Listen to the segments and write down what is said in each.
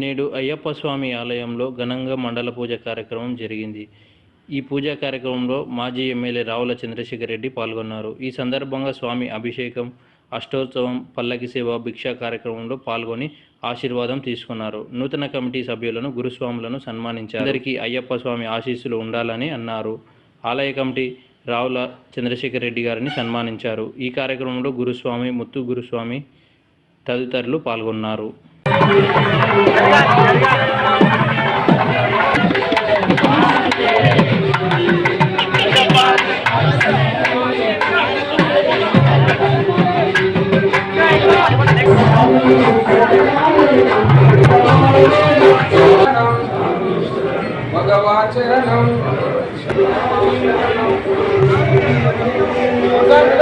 నేడు అయ్యప్ప స్వామి ఆలయంలో ఘనంగా మండల పూజ కార్యక్రమం జరిగింది. ఈ పూజా కార్యక్రమంలో మాజీ ఎమ్మెల్యే రావుల చంద్రశేఖర్ రెడ్డి పాల్గొన్నారు. ఈ సందర్భంగా స్వామి అభిషేకం అష్టోత్సవం పల్లకి సేవ భిక్షా కార్యక్రమంలో పాల్గొని ఆశీర్వాదం తీసుకున్నారు. నూతన కమిటీ సభ్యులను గురుస్వాములను సన్మానించారు. అందరికీ అయ్యప్ప స్వామి ఆశీస్సులు ఉండాలని అన్నారు. ఆలయ కమిటీ రావుల చంద్రశేఖర్ రెడ్డి గారిని సన్మానించారు. ఈ కార్యక్రమంలో గురుస్వామి ముత్తు గురుస్వామి తదితరులు పాల్గొన్నారు. భగవాచరణం.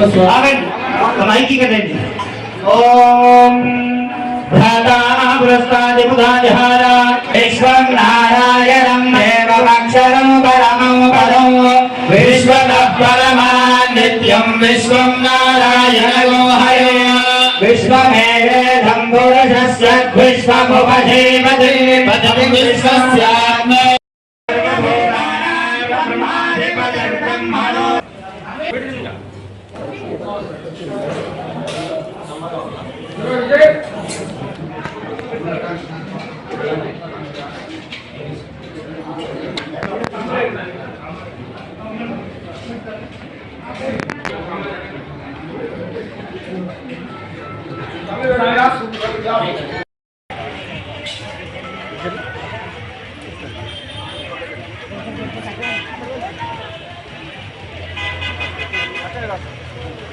కూర్చోండి మైకి కదండి ఓం పురస్తాదిపుదాజహార విశ్వం నారాయణం దేవమక్షరం పరమం పదం విశ్వత పరమా నిత్యం విశ్వం నారాయణో హరే విశ్వమేవేదం పురుషస్య విశ్వముపజీవతి పదం విశ్వస్యాత్మ Gracias.